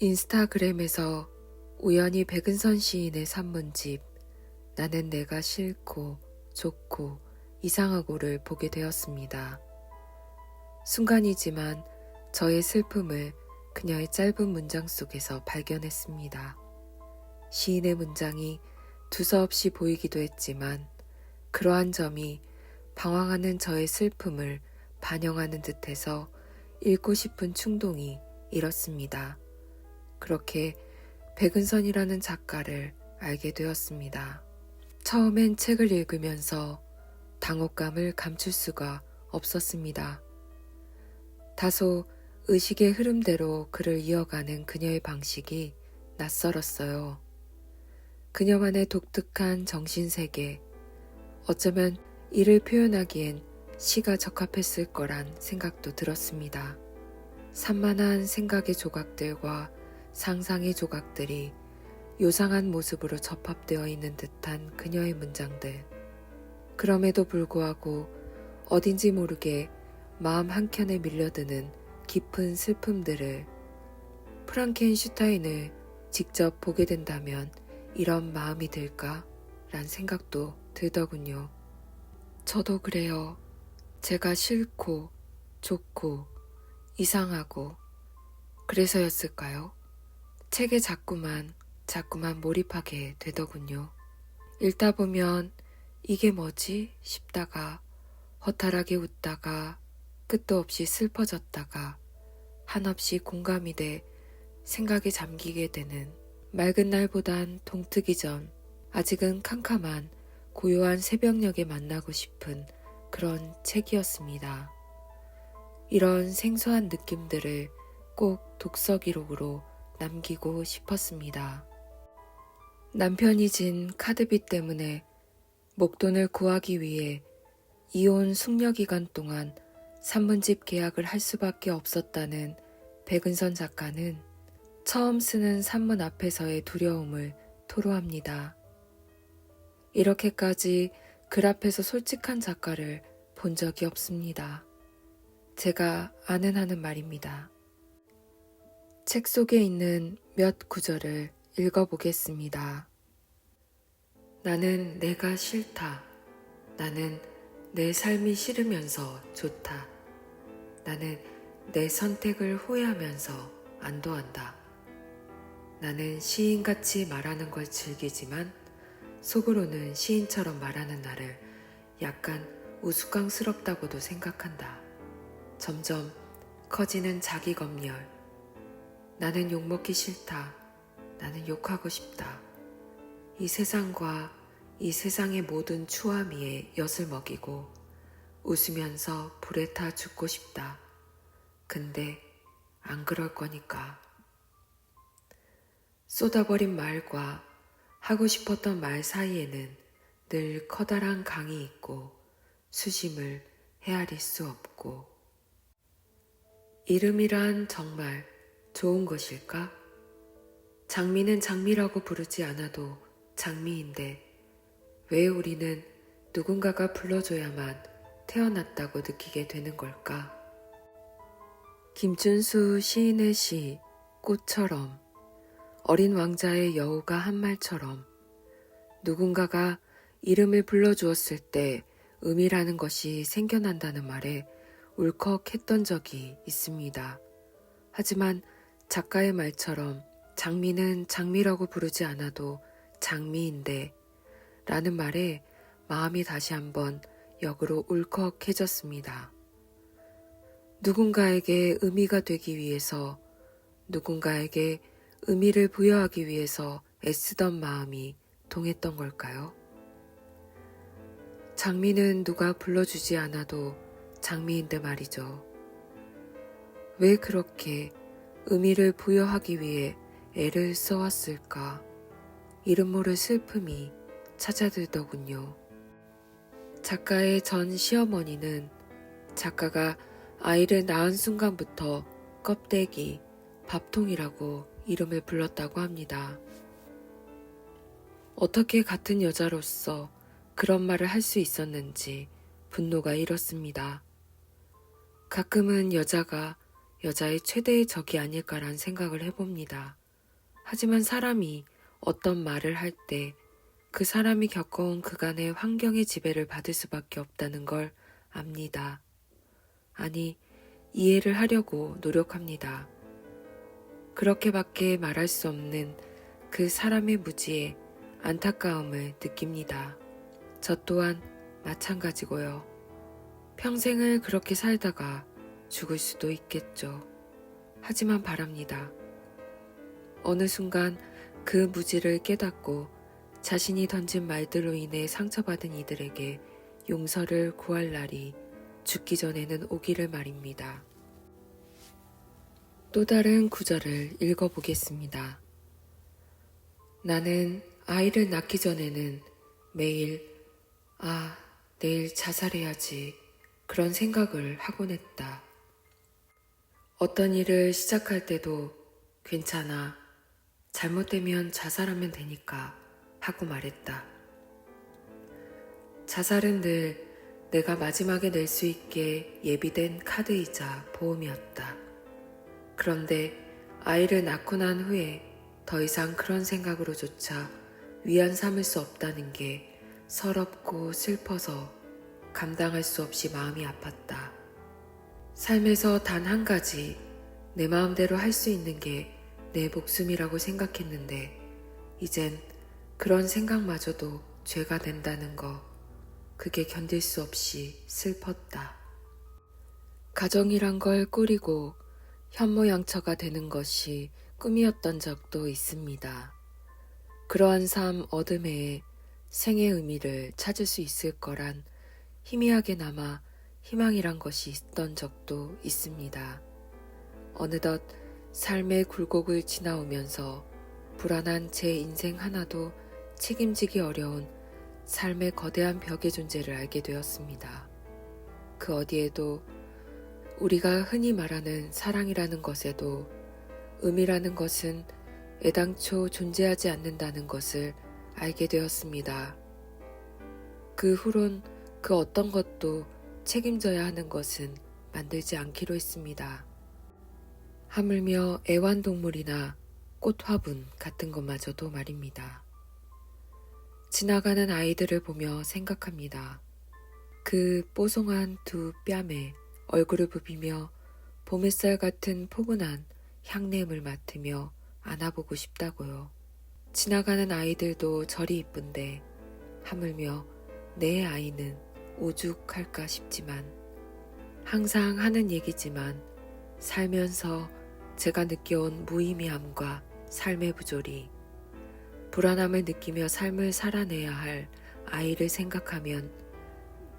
인스타그램에서 우연히 백은선 시인의 산문집 나는 내가 싫고 좋고 이상하고를 보게 되었습니다. 순간이지만 저의 슬픔을 그녀의 짧은 문장 속에서 발견했습니다. 시인의 문장이 두서없이 보이기도 했지만 그러한 점이 방황하는 저의 슬픔을 반영하는 듯해서 읽고 싶은 충동이 일었습니다. 그렇게 백은선이라는 작가를 알게 되었습니다. 처음엔 책을 읽으면서 당혹감을 감출 수가 없었습니다. 다소 의식의 흐름대로 글을 이어가는 그녀의 방식이 낯설었어요. 그녀만의 독특한 정신세계, 어쩌면 이를 표현하기엔 시가 적합했을 거란 생각도 들었습니다. 산만한 생각의 조각들과 상상의 조각들이 요상한 모습으로 접합되어 있는 듯한 그녀의 문장들. 그럼에도 불구하고 어딘지 모르게 마음 한켠에 밀려드는 깊은 슬픔들을 프랑켄슈타인을 직접 보게 된다면 이런 마음이 들까? 란 생각도 들더군요. 저도 그래요. 제가 싫고, 좋고, 이상하고, 그래서였을까요? 책에 자꾸만, 자꾸만 몰입하게 되더군요. 읽다 보면 이게 뭐지? 싶다가, 허탈하게 웃다가, 끝도 없이 슬퍼졌다가, 한없이 공감이 돼 생각에 잠기게 되는 맑은 날보단 동트기 전 아직은 캄캄한 고요한 새벽녘에 만나고 싶은 그런 책이었습니다. 이런 생소한 느낌들을 꼭 독서 기록으로 남기고 싶었습니다. 남편이 진 카드비 때문에 목돈을 구하기 위해 이혼 숙려 기간 동안 산문집 계약을 할 수밖에 없었다는 백은선 작가는 처음 쓰는 산문 앞에서의 두려움을 토로합니다. 이렇게까지 글 앞에서 솔직한 작가를 본 적이 없습니다. 제가 아는 하는 말입니다. 책 속에 있는 몇 구절을 읽어보겠습니다. 나는 내가 싫다. 나는 내 삶이 싫으면서 좋다. 나는 내 선택을 후회하면서 안도한다. 나는 시인같이 말하는 걸 즐기지만 속으로는 시인처럼 말하는 나를 약간 우스꽝스럽다고도 생각한다. 점점 커지는 자기 검열. 나는 욕먹기 싫다. 나는 욕하고 싶다. 이 세상과 이 세상의 모든 추함이에 엿을 먹이고 웃으면서 불에 타 죽고 싶다. 근데 안 그럴 거니까. 쏟아버린 말과 하고 싶었던 말 사이에는 늘 커다란 강이 있고 수심을 헤아릴 수 없고 이름이란 정말 좋은 것일까? 장미는 장미라고 부르지 않아도 장미인데 왜 우리는 누군가가 불러줘야만 태어났다고 느끼게 되는 걸까? 김준수 시인의 시 꽃처럼 어린 왕자의 여우가 한 말처럼 누군가가 이름을 불러주었을 때 음이라는 것이 생겨난다는 말에 울컥했던 적이 있습니다. 하지만 작가의 말처럼 장미는 장미라고 부르지 않아도 장미인데 라는 말에 마음이 다시 한번 역으로 울컥해졌습니다. 누군가에게 의미가 되기 위해서 누군가에게 의미를 부여하기 위해서 애쓰던 마음이 동했던 걸까요? 장미는 누가 불러주지 않아도 장미인데 말이죠. 왜 그렇게 의미를 부여하기 위해 애를 써왔을까? 이름 모를 슬픔이 찾아들더군요. 작가의 전 시어머니는 작가가 아이를 낳은 순간부터 껍데기, 밥통이라고 이름을 불렀다고 합니다. 어떻게 같은 여자로서 그런 말을 할 수 있었는지 분노가 일었습니다. 가끔은 여자가 여자의 최대의 적이 아닐까란 생각을 해봅니다. 하지만 사람이 어떤 말을 할 때 그 사람이 겪어온 그간의 환경의 지배를 받을 수밖에 없다는 걸 압니다. 아니, 이해를 하려고 노력합니다. 그렇게밖에 말할 수 없는 그 사람의 무지에 안타까움을 느낍니다. 저 또한 마찬가지고요. 평생을 그렇게 살다가 죽을 수도 있겠죠. 하지만 바랍니다. 어느 순간 그 무지를 깨닫고 자신이 던진 말들로 인해 상처받은 이들에게 용서를 구할 날이 죽기 전에는 오기를 말입니다. 또 다른 구절을 읽어보겠습니다. 나는 아이를 낳기 전에는 매일, 아, 내일 자살해야지. 그런 생각을 하곤 했다. 어떤 일을 시작할 때도 괜찮아. 잘못되면 자살하면 되니까 하고 말했다. 자살은 늘 내가 마지막에 낼 수 있게 예비된 카드이자 보험이었다. 그런데 아이를 낳고 난 후에 더 이상 그런 생각으로조차 위안 삼을 수 없다는 게 서럽고 슬퍼서 감당할 수 없이 마음이 아팠다. 삶에서 단 한 가지 내 마음대로 할 수 있는 게 내 목숨이라고 생각했는데 이젠 그런 생각마저도 죄가 된다는 거 그게 견딜 수 없이 슬펐다. 가정이란 걸 꾸리고 현모양처가 되는 것이 꿈이었던 적도 있습니다. 그러한 삶 어둠에 생의 의미를 찾을 수 있을 거란 희미하게나마 희망이란 것이 있던 적도 있습니다. 어느덧 삶의 굴곡을 지나오면서 불안한 제 인생 하나도 책임지기 어려운 삶의 거대한 벽의 존재를 알게 되었습니다. 그 어디에도 우리가 흔히 말하는 사랑이라는 것에도 의미라는 것은 애당초 존재하지 않는다는 것을 알게 되었습니다. 그 후론 그 어떤 것도 책임져야 하는 것은 만들지 않기로 했습니다. 하물며 애완동물이나 꽃화분 같은 것마저도 말입니다. 지나가는 아이들을 보며 생각합니다. 그 뽀송한 두 뺨에 얼굴을 부비며 봄햇살 같은 포근한 향냄을 맡으며 안아보고 싶다고요. 지나가는 아이들도 저리 이쁜데 하물며 내 아이는 오죽할까 싶지만 항상 하는 얘기지만 살면서 제가 느껴온 무의미함과 삶의 부조리, 불안함을 느끼며 삶을 살아내야 할 아이를 생각하면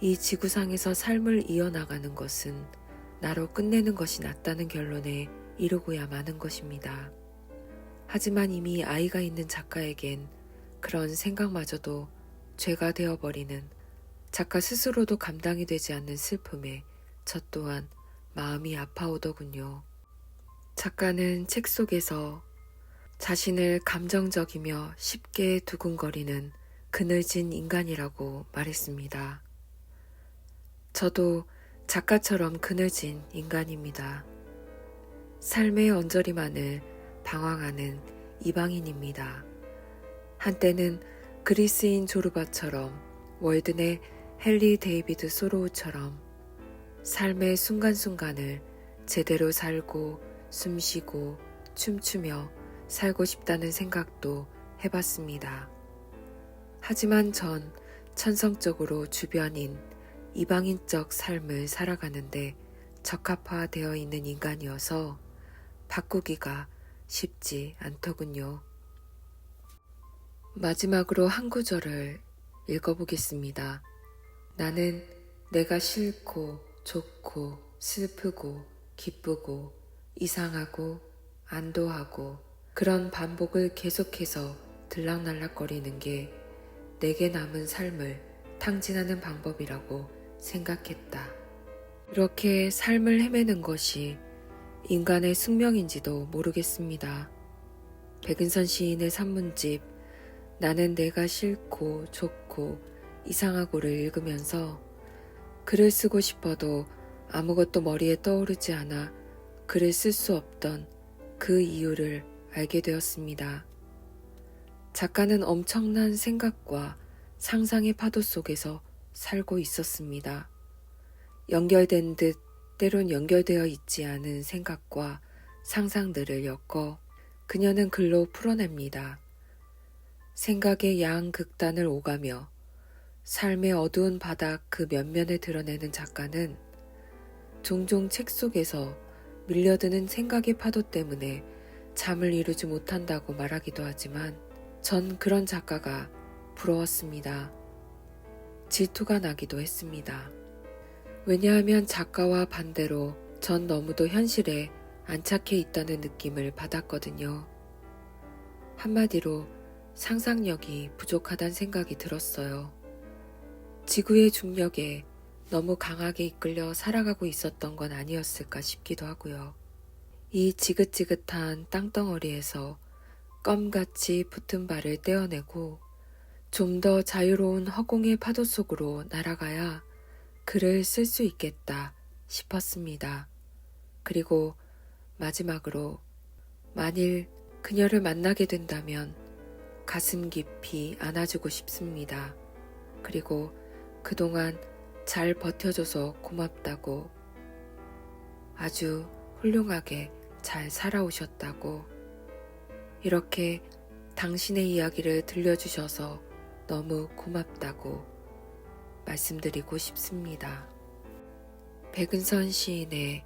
이 지구상에서 삶을 이어나가는 것은 나로 끝내는 것이 낫다는 결론에 이르고야 마는 것입니다. 하지만 이미 아이가 있는 작가에겐 그런 생각마저도 죄가 되어버리는 작가 스스로도 감당이 되지 않는 슬픔에 저 또한 마음이 아파오더군요. 작가는 책 속에서 자신을 감정적이며 쉽게 두근거리는 그늘진 인간이라고 말했습니다. 저도 작가처럼 그늘진 인간입니다. 삶의 언저리만을 방황하는 이방인입니다. 한때는 그리스인 조르바처럼 월든의 헨리 데이비드 소로우처럼 삶의 순간순간을 제대로 살고 숨쉬고 춤추며 살고 싶다는 생각도 해봤습니다. 하지만 전 천성적으로 주변인 이방인적 삶을 살아가는데 적합화되어 있는 인간이어서 바꾸기가 쉽지 않더군요. 마지막으로 한 구절을 읽어보겠습니다. 나는 내가 싫고 좋고 슬프고 기쁘고 이상하고 안도하고 그런 반복을 계속해서 들락날락거리는 게 내게 남은 삶을 탕진하는 방법이라고 생각했다. 이렇게 삶을 헤매는 것이 인간의 숙명인지도 모르겠습니다. 백은선 시인의 산문집 나는 내가 싫고 좋고 이상하고를 읽으면서 글을 쓰고 싶어도 아무것도 머리에 떠오르지 않아 글을 쓸 수 없던 그 이유를 알게 되었습니다. 작가는 엄청난 생각과 상상의 파도 속에서 살고 있었습니다. 연결된 듯 때론 연결되어 있지 않은 생각과 상상들을 엮어 그녀는 글로 풀어냅니다. 생각의 양극단을 오가며 삶의 어두운 바닥 그 면면을 드러내는 작가는 종종 책 속에서 밀려드는 생각의 파도 때문에 잠을 이루지 못한다고 말하기도 하지만 전 그런 작가가 부러웠습니다. 질투가 나기도 했습니다. 왜냐하면 작가와 반대로 전 너무도 현실에 안착해 있다는 느낌을 받았거든요. 한마디로 상상력이 부족하단 생각이 들었어요. 지구의 중력에 너무 강하게 이끌려 살아가고 있었던 건 아니었을까 싶기도 하고요. 이 지긋지긋한 땅덩어리에서 껌같이 붙은 발을 떼어내고 좀 더 자유로운 허공의 파도 속으로 날아가야 글을 쓸 수 있겠다 싶었습니다. 그리고 마지막으로 만일 그녀를 만나게 된다면 가슴 깊이 안아주고 싶습니다. 그리고 그동안 잘 버텨줘서 고맙다고 아주 훌륭하게 잘 살아오셨다고 이렇게 당신의 이야기를 들려주셔서 너무 고맙다고 말씀드리고 싶습니다. 백은선 시인의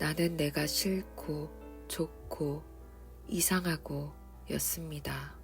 나는 내가 싫고 좋고 이상하고 였습니다.